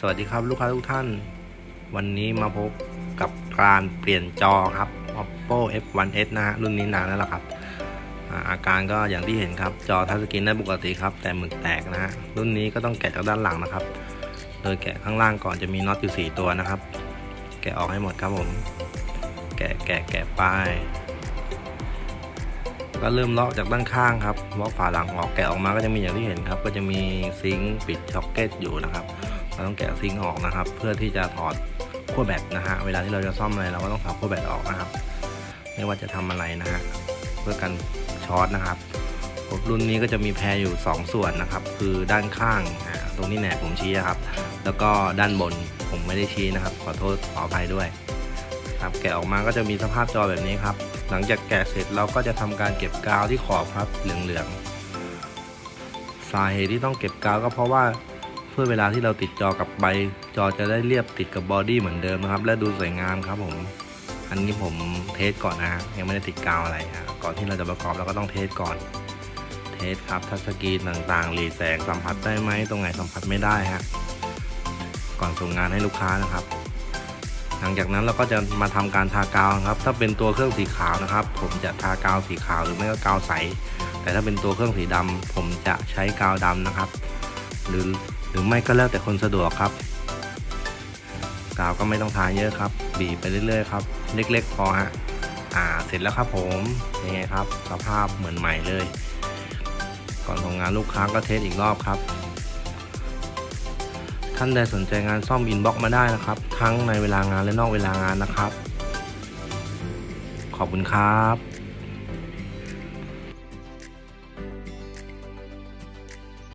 สวัสดีครับลูกค้าทุกท่าน วันนี้มาพบกับการเปลี่ยนจอครับ oppo f1s นะฮะรุ่นนี้นานแล้วล่ะครับอาอาการก็อย่างที่เห็นครับ จอทัชสกรีนได้ปกติครับ แต่หมึกแตกนะฮะรุ่นนี้ก็ต้องแกะจากด้านหลังนะครับ โดยแกะข้างล่างก่อนจะมีน็อตอยู่ 4 ตัวนะครับ แกะออกให้หมดครับผม แกะแกะแกะป้ายก็เริ่มเลาะจากด้านข้างครับเลาะฝาหลังออกแกะออกมาก็จะมีอย่างที่เห็นครับ ก็จะมีซิงค์ปิดช็อคเก็ตอยู่นะครับ เราต้องแกะซิงออกนะครับ เพื่อที่จะถอดขั้วแบตนะฮะเวลาที่เราจะซ่อมอะไรเราก็ต้องถอดขั้วแบตออกนะครับ ไม่ว่าจะทำอะไรนะฮะเพื่อกันช็อตนะครับรุ่นนี้ก็จะมีแพรอยู่ 2 ส่วนนะครับ คือด้านข้างตรงนี้แหนบผมชี้นะครับ แล้วก็ด้านบนผมไม่ได้ชี้นะครับ ขอโทษขออภัยด้วยครับแกะออกมาก็จะมีสภาพจอแบบนี้ครับ หลังจากแกะเสร็จเราก็จะทำการเก็บกาวที่ขอบครับเหลืองๆสาเหตุที่ต้องเก็บกาวก็เพราะว่า พื่อเวลาที่เราติดจอกับใบ จอจะได้เรียบติดกับบอดี้เหมือนเดิมนะครับ และดูสวยงามครับผม อันนี้ผมเทสก่อนนะฮะยังไม่ได้ติดกาวอะไรฮะก่อนที่เราจะประกอบเราก็ต้องเทสก่อน เทสครับทัชสกรีนต่างๆหลีแสงสัมผัสได้ไหมตรงไหนสัมผัสไม่ได้ฮะก่อนส่งงานให้ลูกค้านะครับ หลังจากนั้นเราก็จะมาทำการทากาวครับ ถ้าเป็นตัวเครื่องสีขาวนะครับ ผมจะทากาวสีขาวหรือไม่ก็กาวใส แต่ถ้าเป็นตัวเครื่องสีดำผมจะใช้กาวดำนะครับ หรือหรือไม่ก็แล้วแต่คนสะดวกครับ กาวก็ไม่ต้องทาเยอะครับ บีบไปเรื่อยๆครับ เล็กๆพอฮะอ่าเสร็จแล้วครับผมยังไงครับ สภาพเหมือนใหม่เลย ก่อนส่งงานลูกค้าก็เทสอีกรอบครับท่านใดสนใจงานซ่อมอินบ็อกมาได้นะครับ ทั้งในเวลางานและนอกเวลางานนะครับ ขอบคุณครับ